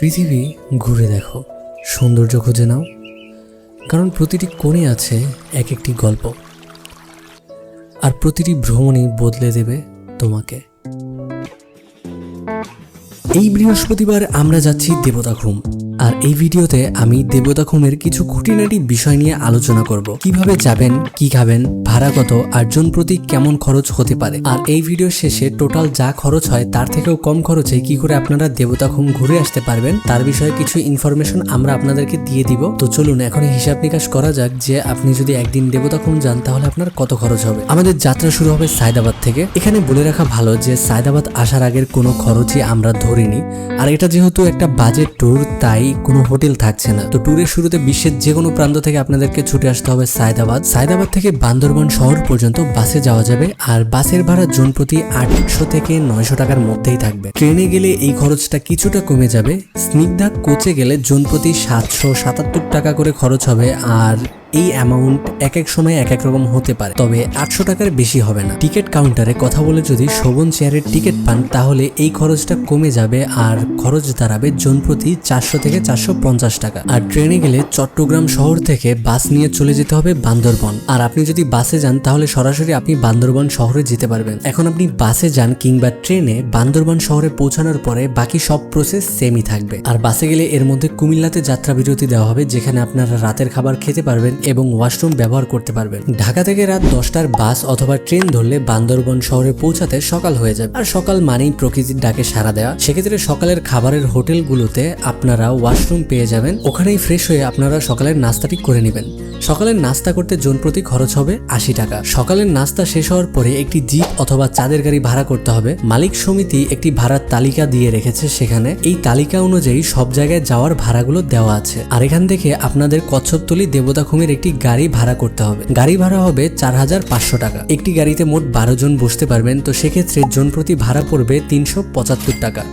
পৃথিবী ঘুরে দেখো, সৌন্দর্য খুঁজে নাও। কারণ প্রতিটি কোণে আছে এক একটি গল্প। আর প্রতিটি ভ্রমণই বদলে দেবে তোমাকে। এই বৃহস্পতিবার আমরা যাচ্ছি দেবতাখুম আর এই ভিডিওতে আমি দেবতা খুমের কিছু খুঁটিনাটি বিষয় নিয়ে আলোচনা করব। কীভাবে যাবেন, কি খাবেন, ভাড়া কত, আর জন প্রতি কেমন খরচ হতে পারে। আর এই ভিডিও শেষে টোটাল যা খরচ হয় তার থেকেও কম খরচে কি করে আপনারা দেবতা খুম ঘুরে আসতে পারবেন, তার বিষয়ে কিছু ইনফরমেশন আমরা আপনাদেরকে দিয়ে দিব। তো চলুন এখন হিসাব নিকাশ করা যাক যে আপনি যদি একদিন দেবতাখুম যান, তাহলে আপনার কত খরচ হবে। আমাদের যাত্রা শুরু হবে সায়দাবাদ থেকে। এখানে বলে রাখা ভালো যে সায়দাবাদ আসার আগের কোনো খরচই আমরা ধরিনি। আর এটা যেহেতু একটা বাজেট ট্যুর তাই কোনো হোটেল থাকছে না। তো ট্যুরের শুরুতে বিশ্বের যে কোনো প্রান্ত থেকে আপনাদেরকে ছুটে আসতে হবে সায়দাবাদ। সায়দাবাদ থেকে বান্দরবন শহর পর্যন্ত বাসে যাওয়া যাবে আর বাসের ভাড়া জন প্রতি আটশো থেকে নয়শো টাকার মধ্যেই থাকবে। ট্রেনে গেলে এই খরচটা কিছুটা কমে যাবে। স্নিগ্ধা কোচে গেলে জন প্রতি সাতশো সাতাত্তর টাকা করে খরচ হবে আর এই অ্যামাউন্ট এক এক সময় এক এক রকম হতে পারে, তবে আটশো টাকার বেশি হবে না। টিকিট কাউন্টারে কথা বলে যদি শোভন চেয়ারের টিকিট পান, তাহলে এই খরচটা কমে যাবে আর খরচ দাঁড়াবে জন প্রতি চারশো থেকে চারশো পঞ্চাশ টাকা। আর ট্রেনে গেলে চট্টগ্রাম শহর থেকে বাস নিয়ে চলে যেতে হবে বান্দরবন। আর আপনি যদি বাসে যান, তাহলে সরাসরি আপনি বান্দরবন শহরে যেতে পারবেন। এখন আপনি বাসে যান কিংবা ট্রেনে বান্দরবন শহরে পৌঁছানোর পরে বাকি সব প্রসেস সেমই থাকবে। আর বাসে গেলে এর মধ্যে কুমিল্লাতে যাত্রা বিরতি দেওয়া হবে, যেখানে আপনারা রাতের খাবার খেতে পারবেন এবং ওয়াশরুম ব্যবহার করতে পারবেন। ঢাকা থেকে রাত দশটার বাস অথবা ট্রেন ধরলে বান্দরবন শহরে পৌঁছাতে সকাল হয়ে যাবে। আর সকাল মানেই প্রকৃতির ডাকে সাড়া দেওয়া। সেক্ষেত্রে সকালের খাবারের হোটেলগুলোতে আপনারা ওয়াশরুম পেয়ে যাবেন। ওখানেই ফ্রেশ হয়ে আপনারা সকালের নাস্তাটি করে নেবেন। সকালের নাস্তা করতে জন প্রতি খরচ হবে আশি টাকা। সকালের নাস্তা শেষ হওয়ার পরে একটি জিপ অথবা চাঁদের গাড়ি ভাড়া করতে হবে। মালিক সমিতি একটি ভাড়ার তালিকা দিয়ে রেখেছে সেখানে। এই তালিকা অনুযায়ী সব জায়গায় যাওয়ার ভাড়াগুলো দেওয়া আছে। আর এখান থেকে আপনাদের কচ্ছপতলি দেবতাখুমের একটি গাড়ি ভাড়া করতে হবে। গাড়ি ভাড়া হবে চার হাজার পাঁচশো টাকা। একটি গাড়িতে মোট বারো জন বসতে পারবেন, তো সেক্ষেত্রে জন প্রতি ভাড়া পড়বে তিনশো পঁচাত্তর টাকা।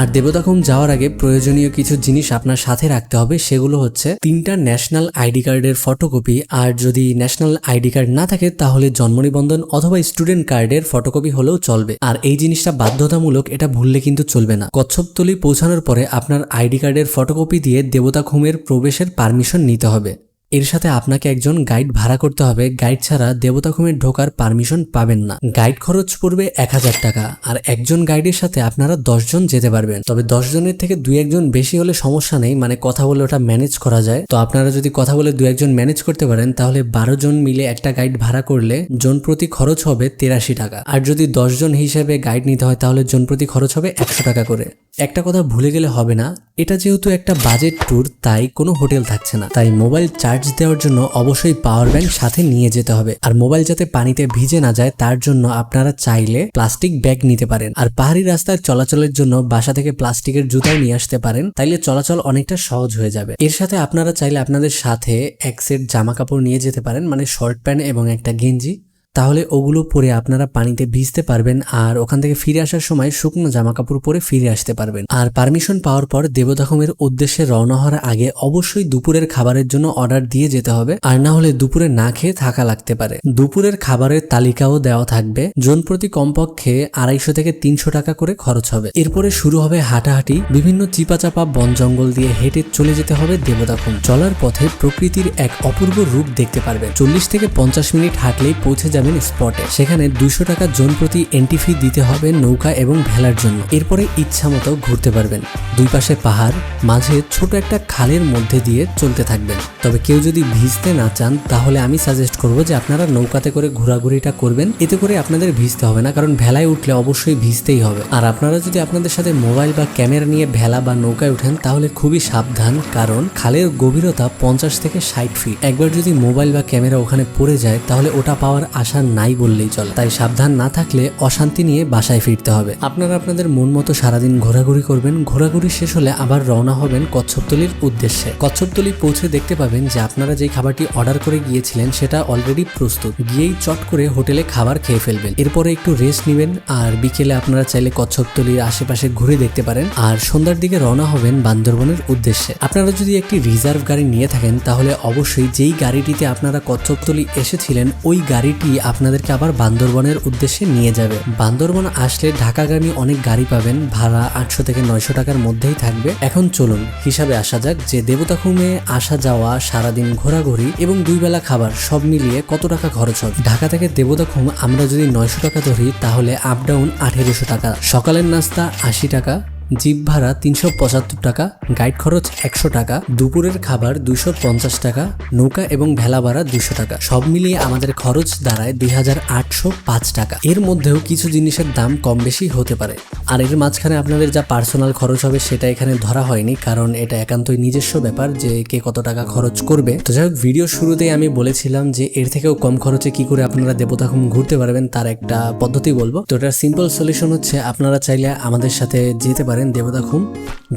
আর দেবতাখুম যাওয়ার আগে প্রয়োজনীয় কিছু জিনিস আপনার সাথে রাখতে হবে, সেগুলো হচ্ছে তিনটা ন্যাশনাল আইডি কার্ডের ফটোকপি। আর যদি ন্যাশনাল আইডি কার্ড না থাকে, তাহলে জন্ম নিবন্ধন অথবা স্টুডেন্ট কার্ডের ফটোকপি হলেও চলবে। আর এই জিনিসটা বাধ্যতামূলক, এটা ভুললে কিন্তু চলবে না। কচ্ছপতলি পৌঁছানোর পরে আপনার আইডি কার্ডের ফটোকপি দিয়ে দেবতাখুমের প্রবেশের পারমিশন নিতে হবে। এর সাথে আপনাকে একজন গাইড ভাড়া করতে হবে। গাইড ছাড়া দেবতাখুমে ঢোকার পারমিশন পাবেন না। গাইড খরচ পড়বে এক হাজার টাকা। আর একজন গাইডের সাথে আপনারা দশজন যেতে পারবেন। তবে দশ জনের থেকে দুই একজন বেশি হলে সমস্যা নেই। মানে কথা বলে ওটা ম্যানেজ করা যায়। তো আপনারা যদি কথা বলে দু একজন ম্যানেজ করতে পারেন, তাহলে বারো জন মিলে একটা গাইড ভাড়া করলে জন প্রতি খরচ হবে তেরাশি টাকা। আর যদি দশ জন হিসেবে গাইড নিতে হয়, তাহলে জন প্রতি খরচ হবে একশো টাকা করে। একটা কথা ভুলে গেলে হবে না। এটা যেহেতু একটা বাজেট ট্যুর, তাই কোনো হোটেল থাকছে না। তাই মোবাইল চার্জ দেওয়ার জন্য অবশ্যই পাওয়ার ব্যাংক সাথে নিয়ে যেতে হবে। আর মোবাইল যাতে পানিতে ভিজে না যায়, তার জন্য আপনারা চাইলে প্লাস্টিক ব্যাগ নিতে পারেন। আর পাহাড়ি রাস্তায় চলাচলের জন্য বাসা থেকে প্লাস্টিকের জুতাও নিয়ে আসতে পারেন। তাইলে চলাচল অনেকটা সহজ হয়ে যাবে। এর সাথে আপনারা চাইলে আপনাদের সাথে এক সেট জামা কাপড় নিয়ে যেতে পারেন মানে শর্ট প্যান্ট এবং একটা গেঞ্জি। তাহলে ওগুলো পরে আপনারা পানিতে ভিজতে পারবেন আর ওখান থেকে ফিরে আসার সময় শুকনো জামা কাপড় পরে ফিরে আসতে পারবেন। আর পারমিশন পাওয়ার পর দেবদাখমের উদ্দেশ্যে রওনা হওয়ার আগে অবশ্যই দুপুরের খাবারের জন্য অর্ডার দিয়ে যেতে হবে আর না হলে দুপুরে না খেয়ে থাকা লাগতে পারে। দুপুরের খাবারের তালিকাও দেওয়া থাকবে। জন প্রতি কমপক্ষে আড়াইশো থেকে তিনশো টাকা করে খরচ হবে। এরপরে শুরু হবে হাঁটাহাঁটি। বিভিন্ন চিপাচাপা বন জঙ্গল দিয়ে হেঁটে চলে যেতে হবে দেবদাখুম চলার পথে প্রকৃতির এক অপূর্ব রূপ দেখতে পারবেন। চল্লিশ থেকে পঞ্চাশ মিনিট হাঁটলেই পৌঁছে যাবেন স্পটে। সেখানে দুশো টাকা জন প্রতি এন্ট্রি ফি দিতে হবে নৌকা এবং ভেলার জন্য। এরপরে ইচ্ছা মতো ঘুরতে পারবেন। দুই পাশে পাহাড়, মাঝে ছোট একটা খালের মধ্যে দিয়ে চলতে থাকবেন। তবে কেউ যদি ভিজতে না চান, তাহলে আমি সাজেস্ট করব যে আপনারা নৌকাতে করে ঘোরাঘুরিটা করবেন। এতে করে আপনাদের ভিজতে হবে না, কারণ ভেলায় উঠলে অবশ্যই ভিজতেই হবে। আর আপনারা যদি আপনাদের সাথে মোবাইল বা ক্যামেরা নিয়ে ভেলা বা নৌকায় উঠেন, তাহলে খুবই সাবধান, কারণ খালের গভীরতা পঞ্চাশ থেকে ষাট ফিট একবার যদি মোবাইল বা ক্যামেরা ওখানে পড়ে যায়, তাহলে ওটা পাওয়ার আশা নাই বললেই চলে। তাই সাবধান না থাকলে অশান্তি নিয়ে বাসায় ফিরতে হবে। আপনারা আপনাদের মন মতো সারাদিন ঘোরাঘুরি করবেন। ঘোরাঘুরি শেষ হলে আবার রওনা হবেন কচ্ছপতলির উদ্দেশ্যে। কচ্ছপতলি পৌঁছে দেখতে পাবেন যে আপনারা যে খাবারটি অর্ডার করে গিয়েছিলেন, সেটা অলরেডি প্রস্তুত। গিয়েই চট করে হোটেলে খাবার খেয়ে ফেলবেন। এরপরে একটু রেস্ট নেবেন আর বিকেলে আপনারা চাইলে কচ্ছপতলির আশেপাশে ঘুরে দেখতে পারেন। আর সন্ধ্যার দিকে রওনা হবেন বান্দরবনের উদ্দেশ্যে। আপনারা যদি একটি রিজার্ভ গাড়ি নিয়ে থাকেন, তাহলে অবশ্যই যেই গাড়িটিতে আপনারা কচ্ছপতলি এসেছিলেন, ওই গাড়িটি আপনাদেরকে আবার বান্দরবনের উদ্দেশ্যে নিয়ে যাবে। বান্দরবন আসলে ঢাকাগামী অনেক গাড়ি পাবেন, ভাড়া আটশো থেকে নয়শো টাকার মধ্যেই থাকবে। এখন চলুন, হিসাবে আসা যাক যে দেবতাখুমে আসা যাওয়া, সারাদিন ঘোরাঘুরি এবং দুই বেলা খাবার সব মিলিয়ে কত টাকা খরচ হবে? ঢাকা থেকে দেবতাখুম আমরা যদি নয়শো টাকা ধরি, তাহলে আপ ডাউন আঠেরোশো টাকা। সকালের নাস্তা আশি টাকা জিপ ভাড়া তিনশো পঁচাত্তর টাকা, গাইড খরচ একশো টাকা, দুপুরের খাবার দুইশো পঞ্চাশ টাকা, নৌকা এবং ভেলা ভাড়া দুশো টাকা। সব মিলিয়ে আমাদের খরচ দাঁড়ায় দুই হাজার আটশো পাঁচ টাকা। এর মধ্যেও কিছু জিনিসের দাম কম বেশি হতে পারে। আর এর মাঝখানে আপনাদের যা পার্সোনাল খরচ হবে সেটা এখানে ধরা হয়নি, কারণ এটা একান্তই নিজস্ব ব্যাপার যে কে কত টাকা খরচ করবে। তো যাই হোক, ভিডিও শুরুতেই আমি বলেছিলাম যে এর থেকেও কম খরচে কি করে আপনারা দেবতাখুম ঘুরতে পারবেন, তার একটা পদ্ধতি বলব। তো এটার সিম্পল সলিউশন হচ্ছে, আপনারা চাইলে আমাদের সাথে যেতে পারেন। দেবতাখুম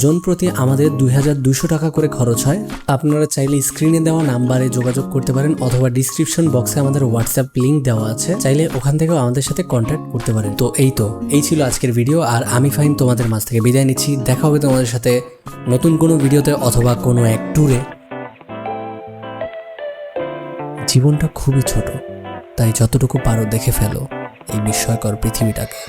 জন প্রতি আমাদের দুই হাজার টাকা করে খরচ হয়। আপনারা চাইলে স্ক্রিনে দেওয়া নাম্বারে যোগাযোগ করতে পারেন অথবা ডিসক্রিপশন বক্সে আমাদের হোয়াটসঅ্যাপ লিংক দেওয়া আছে। চাইলে ওখান থেকেও আমাদের সাথে কন্ট্যাক্ট করতে পারেন। তো এই তো, এই ছিল আজকের ভিডিও আর আমি ফাইন তোমাদের মাঝ থেকে বিদায় নিচ্ছি। দেখা হবে তোমাদের সাথে নতুন কোনো ভিডিওতে অথবা কোনো এক ট্যুরে জীবনটা খুবই ছোট, তাই যতটুকু পারো দেখে ফেলো এই বিস্ময়কর পৃথিবীটাকে।